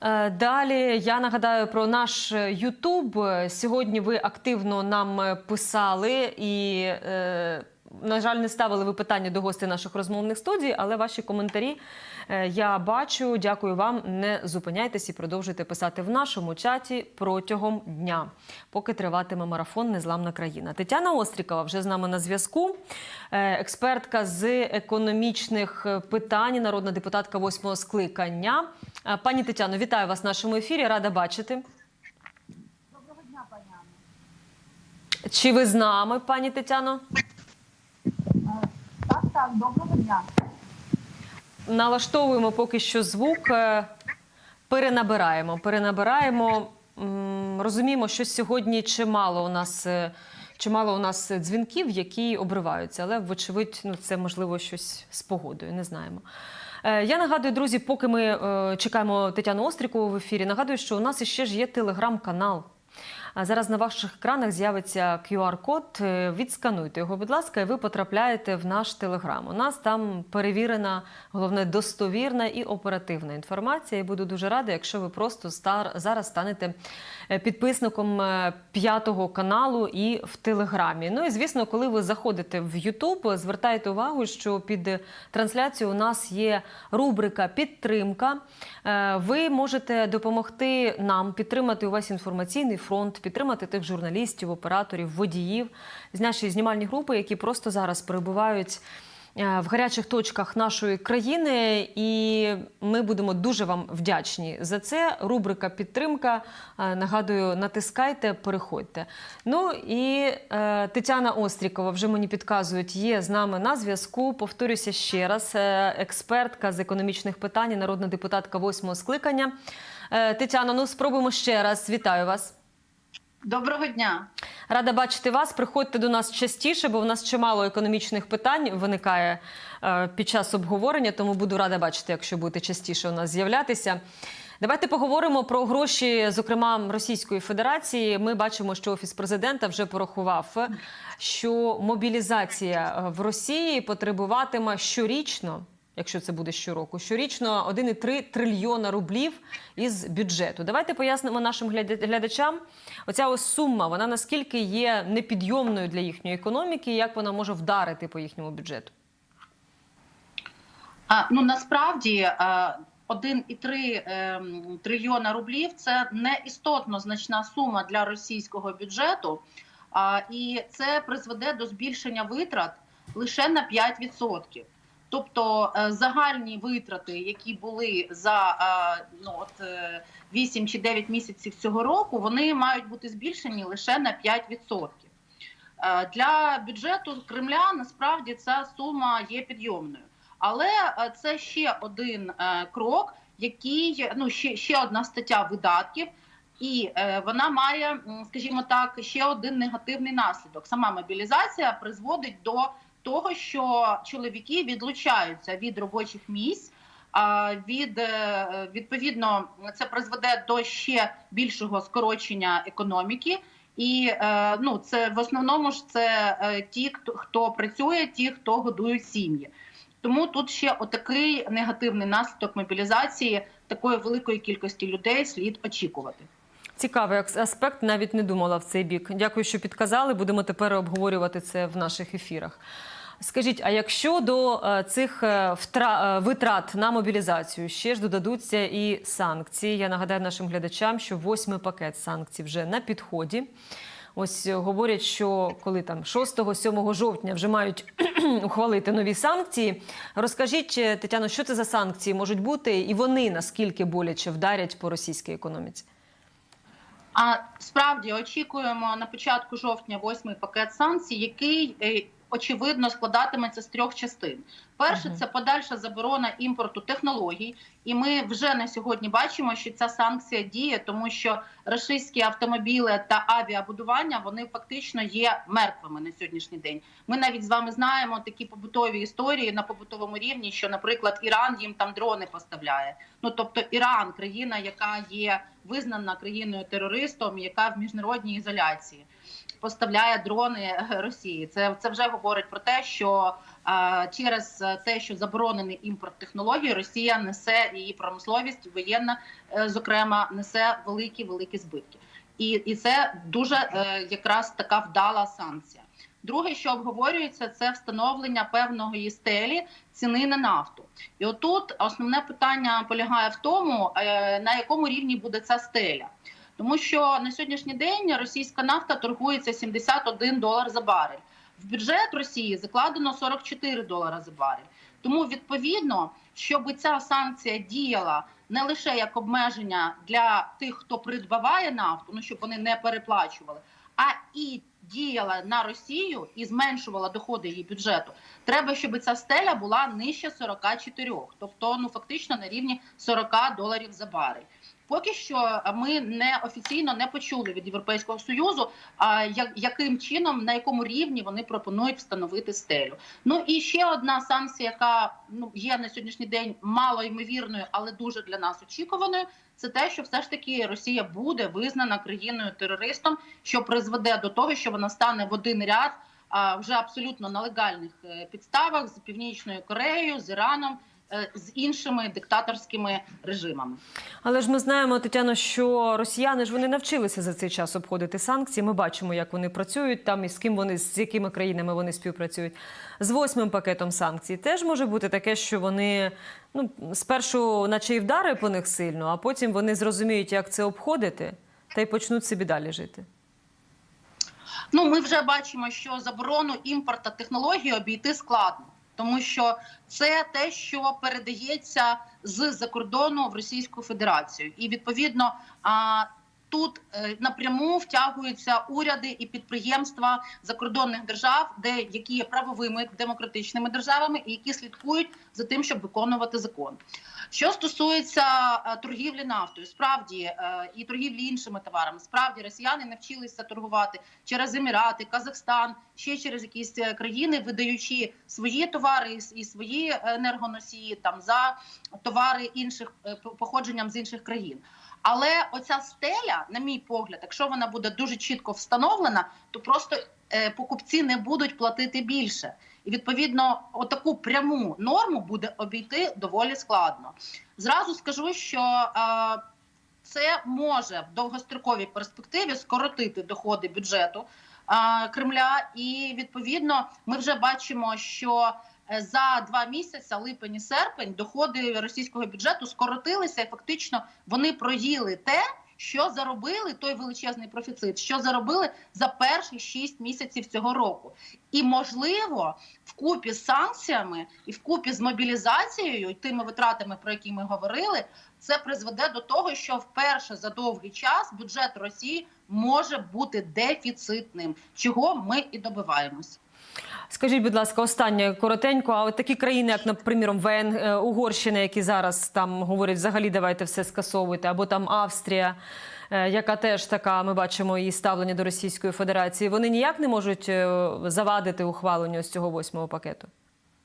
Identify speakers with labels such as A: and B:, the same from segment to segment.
A: Е, Далі я нагадаю про наш Ютуб. Сьогодні ви активно нам писали і, е, на жаль, не ставили ви питання до гостей наших розмовних студій, але ваші коментарі е, я бачу. Дякую вам. Не зупиняйтесь і продовжуйте писати в нашому чаті протягом дня, поки триватиме марафон Незламна країна. Тетяна Острікова вже з нами на зв'язку. Е, Експертка з економічних е, питань, народна депутатка восьмого скликання. Пані Тетяно, вітаю вас в нашому ефірі. Рада бачити.
B: Доброго дня, пані.
A: Чи ви з нами, пані Тетяно?
B: Так, доброго дня.
A: Налаштовуємо поки що звук, е, перенабираємо. Перенабираємо. Розуміємо, що сьогодні чимало у нас. е, Чимало у нас дзвінків, які обриваються, але вочевидь, ну це можливо щось з погодою. Не знаємо. Е, Я нагадую, друзі, поки ми чекаємо Тетяну Острікову в ефірі. Нагадую, що у нас іще ж є телеграм-канал. Зараз на ваших екранах з'явиться QR-код. Е, Відскануйте його, будь ласка, і ви потрапляєте в наш телеграм. У нас там перевірена, головне, достовірна і оперативна інформація. І буду дуже рада, якщо ви просто стар зараз станете е, підписником е, п'ятого каналу і в телеграмі. Ну і звісно, коли ви заходите в Ютуб, звертайте увагу, що під трансляцією у нас є рубрика Підтримка. Ви можете допомогти нам підтримати увесь інформаційний фронт, підтримати тих журналістів, операторів, водіїв з нашої знімальні групи, які просто зараз перебувають. е, В гарячих точках нашої країни, і ми будемо дуже вам вдячні за це. Рубрика підтримка. Е, Нагадую, натискайте, переходьте. Ну і е, Тетяна Острікова вже мені підказують, є з нами на зв'язку. Повторюся ще раз. е, Експертка з економічних питань, народна депутатка восьмого скликання. Тетяно, ну спробуємо ще раз. Вітаю вас.
B: Доброго дня.
A: Рада бачити вас. Приходьте до нас частіше, бо в нас чимало економічних питань виникає е, під час обговорення. Тому буду рада бачити, якщо будете частіше у нас з'являтися. Давайте поговоримо про гроші, зокрема Російської Федерації. Ми бачимо, що офіс президента вже порахував, що мобілізація в Росії потребуватиме щорічно. Якщо це буде щороку, щорічно 1,3 трильйона рублів із бюджету. Давайте пояснимо нашим глядачам. Оця ось сума, вона наскільки є непідйомною для їхньої економіки, і як вона може вдарити по їхньому бюджету.
C: А, ну насправді е, 1,3 ем, трильйона рублів це не істотно значна сума для російського бюджету, і це призведе до збільшення витрат лише на 5%. Тобто е, загальні витрати, які були за е, ну, от, е, 8 чи 9 місяців цього року, вони мають бути збільшені лише на 5%. Е, Для бюджету Кремля насправді ця сума є підйомною. Але е, це ще один е, крок, який ну ще, ще одна стаття видатків, і е, вона має, скажімо так, ще один негативний наслідок. Сама мобілізація призводить до того, що чоловіки відлучаються від робочих місць. Від е, відповідно це призведе до ще більшого скорочення економіки, і е, ну це в основному ж це е, ті, хто хто працює, ті, хто годують сім'ї. Тому тут ще отакий негативний наслідок мобілізації такої великої кількості людей слід очікувати.
A: Цікавий аспект, навіть не думала в цей бік. Дякую, що підказали. Будемо тепер обговорювати це в наших ефірах. Скажіть, а якщо до е, цих е, е, витрат на мобілізацію ще ж додадуться і санкції? Я нагадаю нашим глядачам, що восьмий пакет санкцій вже на підході. Ось говорять, що коли там 6-7 жовтня вже мають ухвалити нові санкції. Розкажіть, Тетяно, що це за санкції можуть бути, і вони наскільки боляче вдарять по російській економіці?
C: А справді очікуємо на початку жовтня восьмий пакет санкцій, який е, очевидно складатиметься з трьох частин. Перше, це подальша заборона імпорту технологій, і ми вже на сьогодні бачимо, що ця санкція діє, тому що російські автомобіли та авіабудування вони фактично є мертвими на сьогоднішній день. Ми навіть з вами знаємо такі побутові історії на побутовому рівні, що, наприклад, Іран їм там дрони поставляє. Ну тобто, Іран, країна, яка є визнана країною терористом, яка в міжнародній ізоляції. Поставляє дрони Росії. Це це вже говорить про те, що е, через те, що заборонений імпорт технологій, Росія несе її промисловість воєнна, е, зокрема, несе великі великі збитки, і, і це дуже е, якраз така вдала санкція. Друге, що обговорюється, це встановлення певної стелі ціни на нафту. І отут основне питання полягає в тому, е, на якому рівні буде ця стеля. Тому що на сьогоднішній день російська нафта торгується 71 долар за барель. В бюджет Росії закладено 44 долара за барель. Тому відповідно, щоб ця санкція діяла не лише як обмеження для тих, хто придбаває нафту, ну щоб вони не переплачували, а і діяла на Росію і зменшувала доходи її бюджету. Треба, щоб ця стеля була нижче 44, тобто ну фактично на рівні 40 доларів за барель. Поки що ми не офіційно не почули від Європейського союзу, а яким чином на якому рівні вони пропонують встановити стелю. Ну і ще одна санкція, яка ну є на сьогоднішній день мало ймовірною, але дуже для нас очікуваною. Це те, що все ж таки Росія буде визнана країною терористом, що призведе до того, що вона стане в один ряд а, вже абсолютно на легальних е, підставах з північною Кореєю, з Іраном. Е, З іншими диктаторськими режимами
A: Але ж ми знаємо, Тетяно, що росіяни ж вони навчилися за цей час обходити санкції. Ми бачимо, як вони працюють там і з ким вони з якими країнами вони співпрацюють. З восьмим пакетом санкцій теж може бути таке, що вони ну спершу, наче і вдари по них сильно, а потім вони зрозуміють, як це обходити, та й почнуть собі далі жити.
C: Ну, ми вже бачимо, що заборону імпорту технологій обійти складно, тому що це те, що передається з-за кордону в Російську Федерацію, і відповідно тут е, напряму втягуються уряди і підприємства закордонних держав, де які є правовими демократичними державами, і які слідкують за тим, щоб виконувати закон. Що стосується е, торгівлі нафтою, справді е, і торгівлі іншими товарами, справді росіяни навчилися торгувати через Емірати, Казахстан, ще через якісь країни, видаючи свої товари і свої енергоносії там за товари інших по- походженням з інших країн. Але оця стеля, на мій погляд, якщо вона буде дуже чітко встановлена, то просто е, покупці не будуть платити більше. І відповідно, отаку пряму норму буде обійти доволі складно. Зразу скажу, що е, це може в довгостроковій перспективі скоротити доходи бюджету е, Кремля, і відповідно ми вже бачимо, що за два місяці, липень і серпень, доходи російського бюджету скоротилися. І фактично вони проїли те, що заробили той величезний профіцит, що заробили за перші шість місяців цього року. І можливо, вкупі з санкціями і вкупі з мобілізацією і тими витратами, про які ми говорили, це призведе до того, що вперше за довгий час бюджет Росії може бути дефіцитним, чого ми і добиваємось.
A: Скажіть, будь ласка, останнє коротенько. А от такі країни, як, наприклад, ВН е, Угорщина, які зараз там говорять, взагалі давайте все скасовуйте, або там Австрія, е, яка теж така, ми бачимо її ставлення до Російської Федерації. Вони ніяк не можуть е, завадити ухваленню з цього восьмого пакету.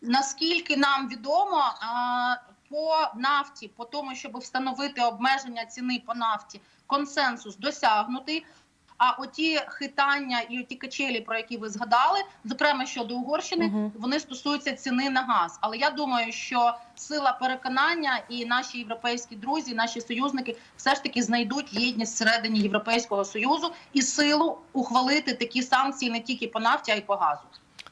C: Наскільки нам відомо, по нафті, по тому, щоб встановити обмеження ціни по нафті, консенсус досягнутий. А оті хитання і оті качелі, про які ви згадали, зокрема щодо Угорщини,
A: Мгм.
C: вони стосуються ціни на газ. Але я думаю, що сила переконання і наші європейські друзі, наші союзники, все ж таки знайдуть єдність всередині Європейського союзу і силу ухвалити такі санкції не тільки по нафті, а й по газу.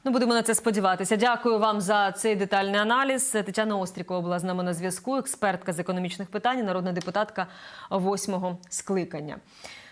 A: Ну, будемо на це сподіватися. Дякую вам за цей детальний аналіз. Тетяна Острікова була з нами на зв'язку, експертка з економічних питань, народна депутатка восьмого скликання.